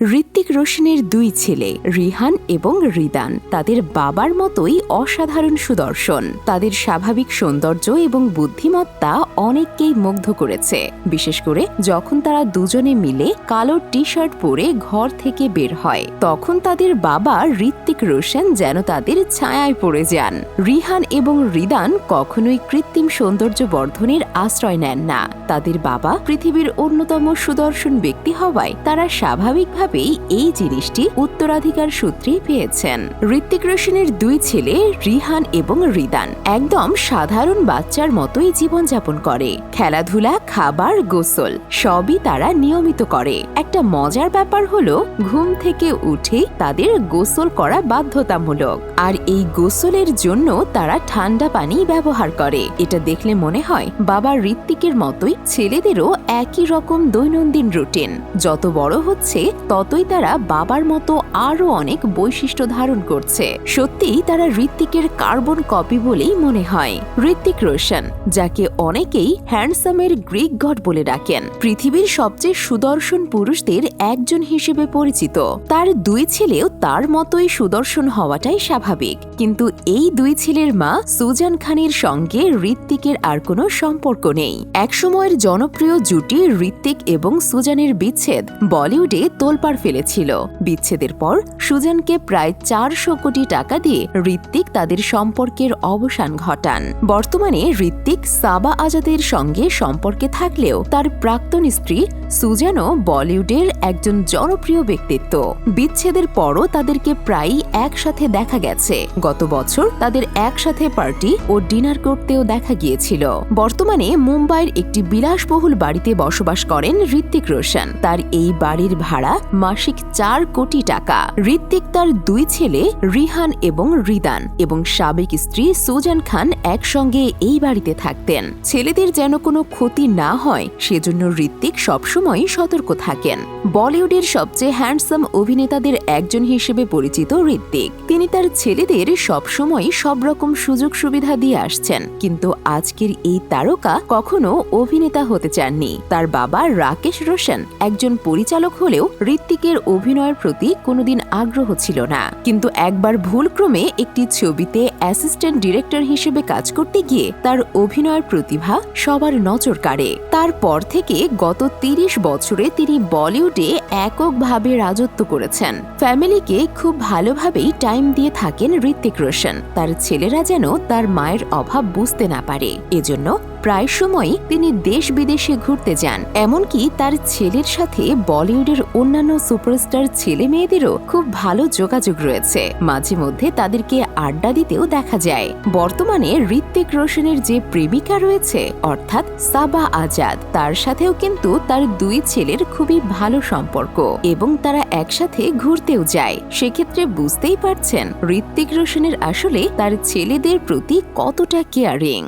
ঋত্বিক রোশনের দুই ছেলে, রিহান এবং রিদান। তাদের বাবার মতোই অসাধারণ সুদর্শন। তাদের স্বাভাবিক সৌন্দর্য এবং বুদ্ধিমত্তা অনেককেই মুগ্ধ করেছে। বিশেষ করে যখন তারা দুজনে মিলে কালো টি শার্ট পরে ঘর থেকে বের হয়, তখন তাদের বাবা ঋত্বিক রোশন যেন তাদের ছায়ায় পড়ে যান। রিহান এবং রিদান কখনোই কৃত্রিম সৌন্দর্য বর্ধনের আশ্রয় নেন না। তাদের বাবা পৃথিবীর অন্যতম সুদর্শন ব্যক্তি হওয়ায় তারা স্বাভাবিকভাবেই এই জিনিসটি উত্তরাধিকার সূত্রে পেয়েছেন। ঋত্বিক রোশনের দুই ছেলে, রিহান এবং রিদান, একদম সাধারণ বাচ্চার মতোই জীবনযাপন করে। খেলাধুলা, খাবার, গোসল, সবই তারা নিয়মিত করে। একটা মজার ব্যাপার হলো, ঘুম থেকে উঠেই তাদের গোসল করা বাধ্যতামূলক। আর এই গোসলের জন্য তারা ঠান্ডা পানি ব্যবহার করে। এটা দেখলে মনে হয়, বাবা ঋত্বিকের মতোই ছেলেদেরও একই রকম দৈনন্দিন রুটিন। যত বড় হচ্ছে ততই তারা বাবার মতো আরও অনেক বৈশিষ্ট্য ধারণ করছে। সত্যিই তারা ঋত্বিকের কার্বন কপি বলেই মনে হয়। ঋত্বিক রোশন, যাকে অনেকেই হ্যান্ডসামের গ্রিক গড বলে ডাকেন। পৃথিবীর সবচেয়ে সুদর্শন পুরুষদের একজন হিসেবে পরিচিত। তার দুই ছেলেও তার মতোই সুদর্শন হওয়াটাই স্বাভাবিক। কিন্তু এই দুই ছেলের মা সুজান খানের সঙ্গে ঋত্বিকের আর কোনো সম্পর্ক নেই। একসময়ের জনপ্রিয় জুটি ঋত্বিক এবং সুজানের বিচ্ছেদ বলিউডে তোলপাড় ফেলেছিল। বিচ্ছেদের পর সুজানকে প্রায় চারশো কোটি টাকা দিয়ে ঋত্বিক তাদের সম্পর্কের অবসান ঘটান। বর্তমানে ঋত্বিক সাবা আজাদের সঙ্গে সম্পর্কে থাকলেও তার প্রাক্তন স্ত্রী সুজানও বলিউডের একজন জনপ্রিয় ব্যক্তিত্ব। বিচ্ছেদের পরও তাদেরকে প্রায়ই একসাথে দেখা গেছে। গত বছর তাদের একসাথে পার্টি ও ডিনার করতেও দেখা গিয়েছিল। বর্তমানে মুম্বাইয়ের একটি বিলাসবহুল বাড়িতে বসবাস করেন ঋত্বিক রোশন। তার এই বাড়ির ভাড়া মাসিক চার কোটি টাকা। ঋত্বিক তার দুই ছেলে, রিহান এবং রিদান এবং সাবেক স্ত্রী সুজান খান একসঙ্গে এই বাড়িতে থাকতেন। ছেলেদের যেন কোনো ক্ষতি না হয়, সেজন্য ঋত্বিক সবসময় সতর্ক থাকেন। বলিউডের সবচেয়ে হ্যান্ডসাম অভিনেতাদের একজন হিসেবে পরিচিত ঋত্বিক তিনি তার ছেলেদের সবসময় সব রকম সুযোগ সুবিধা দিয়ে আসছেন। কিন্তু আজকের এই তারকা কখনো অভিনেতা হতে চাননি। তার বাবা রাকেশ রোশন একজন পরিচালক হলেও ঋত্বিকের অভিনয়ের প্রতি কোনোদিন আগ্রহ ছিল না। কিন্তু একবার ভুলক্রমে একটি ছবিতে অ্যাসিস্ট্যান্ট ডিরেক্টর হিসেবে কাজ করতে গিয়ে তার অভিনয়ের প্রতিভা সবার নজর কাড়ে। তারপর থেকে গত তিরিশ বছরে তিনি বলিউডে এককভাবে রাজত্ব করেছেন। ফ্যামিলিকে খুব ভালোভাবেই টাইম দিয়ে থাকেন ঋত্বিক রোশন। তার ছেলেরা যেন তার মায়ের অভাব বুঝতে না পারে। এজন্য প্রায় সময়ই তিনি দেশ বিদেশে ঘুরতে যান। এমনকি তার ছেলের সাথে বলিউডের অন্যান্য সুপারস্টার ছেলে মেয়েদেরও খুব ভালো যোগাযোগ রয়েছে। মাঝে মধ্যে তাদেরকে আড্ডা দিতেও দেখা যায়। বর্তমানে ঋত্বিক রোশনের যে প্রেমিকা রয়েছে, অর্থাৎ সাবা আজাদ, তার সাথেও কিন্তু তার দুই ছেলের খুবই ভালো সম্পর্ক এবং তারা একসাথে ঘুরতেও যায়। সেক্ষেত্রে বুঝতেই পারছেন ঋত্বিক রোশনের আসলে তার ছেলেদের প্রতি কতটা কেয়ারিং